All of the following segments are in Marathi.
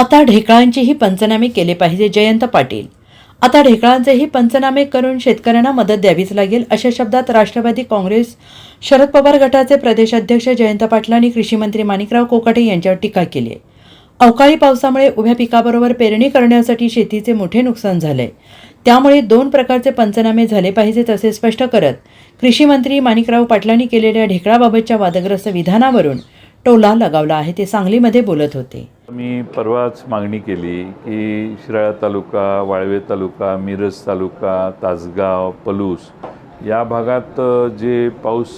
आता ढेकळांचेही पंचनामे केले पाहिजे जयंत पाटील. आता ढेकळांचेही पंचनामे करून शेतकऱ्यांना मदत द्यावीच लागेल अशा शब्दात राष्ट्रवादी काँग्रेस शरद पवार गटाचे प्रदेशाध्यक्ष जयंत पाटलांनी कृषीमंत्री माणिकराव कोकाटे यांच्यावर टीका केली आहे. अवकाळी पावसामुळे उभ्या पिकाबरोबर पेरणी करण्यासाठी शेतीचे मोठे नुकसान झाले त्यामुळे दोन प्रकारचे पंचनामे झाले पाहिजेत असे स्पष्ट करत कृषी मंत्री माणिकराव पाटलांनी केलेल्या ढेकळाबाबतच्या वादग्रस्त विधानावरून टोला लगावला आहे ते सांगलीमध्ये बोलत होते. मी परवाच मागणी केली की शिराळा तालुका वाळवे तालुका मिरज तालुका तासगाव पलूस या भागात जे पाऊस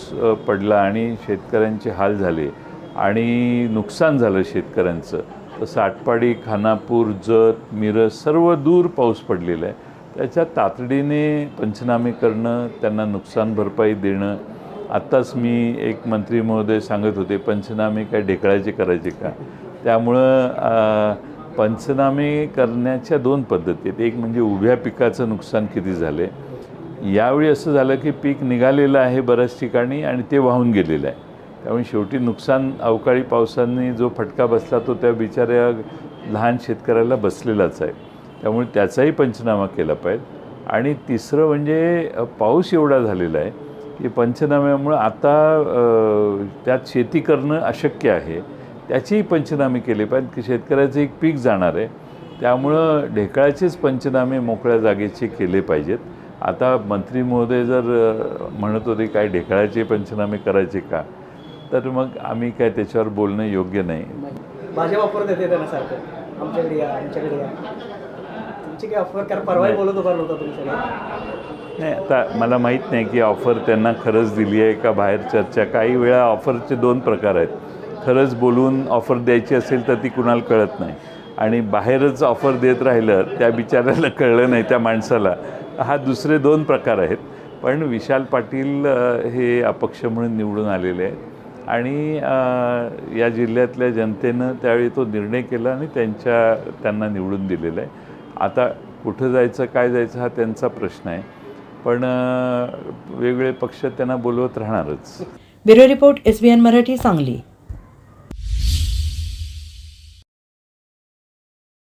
पडला आणि शेतकऱ्यांचे हाल झाले आणि नुकसान झालं शेतकऱ्यांचं तसं आटपाडी खानापूर जत मिरज सर्व दूर पाऊस पडलेला आहे. त्याच्या तातडीने पंचनामे करणं त्यांना नुकसान भरपाई देणं. आत्ताच मी एक मंत्री महोदय सांगत होते पंचनामे काय ढेकळाचे करायचे का? त्यामुळं पंचनामे करण्याच्या दोन पद्धती आहेत. एक म्हणजे उभ्या पिकाचं नुकसान किती झालं आहे यावेळी असं झालं की पीक निघालेलं आहे बऱ्याच ठिकाणी आणि ते वाहून गेलेलं आहे. त्यामुळे शेवटी नुकसान अवकाळी पावसाने जो फटका बसला तो त्या बिचाऱ्या लहान शेतकऱ्याला बसलेलाच आहे. त्यामुळे त्याचाही पंचनामा केला पाहिजे. आणि तिसरं म्हणजे पाऊस एवढा झालेला आहे की पंचनाम्यामुळं आता त्यात शेती करणं अशक्य आहे. त्याचेही पंचनामे केले पाहिजेत की शेतकऱ्याचं एक पीक जाणार आहे. त्यामुळं ढेकळाचेच पंचनामे मोकळ्या जागेचे केले पाहिजेत. आता मंत्री महोदय जर म्हणत होते काय ढेकळाचे पंचनामे करायचे का? तर मग आम्ही काय त्याच्यावर बोलणं योग्य नाही. भाजप ऑफर देते त्यांना सारखं. आमच्याकडे या आमच्याकडे या. तुमची काय ऑफर कारण बोलत उभारलं होता तुम्ही सगळं. नाही आता मला माहीत नाही की ऑफर त्यांना खरंच दिली आहे का बाहेर चर्चा? काही वेळा ऑफरचे दोन प्रकार आहेत. खरंच बोलून ऑफर द्यायची असेल तर ती कुणाला कळत नाही. आणि बाहेरच ऑफर देत राहिलं त्या बिचाऱ्याला कळलं नाही त्या माणसाला. हा दुसरे दोन प्रकार आहेत. पण विशाल पाटील हे अपक्ष म्हणून निवडून आलेले आहेत. आणि या जिल्ह्यातल्या जनतेनं त्यावेळी तो निर्णय केला आणि त्यांच्या त्यांना निवडून दिलेला आहे. आता कुठं जायचं काय जायचं हा त्यांचा प्रश्न आहे. पण वेगवेगळे पक्ष त्यांना बोलवत राहणारच. Bureau report S B N Marathi Sangli.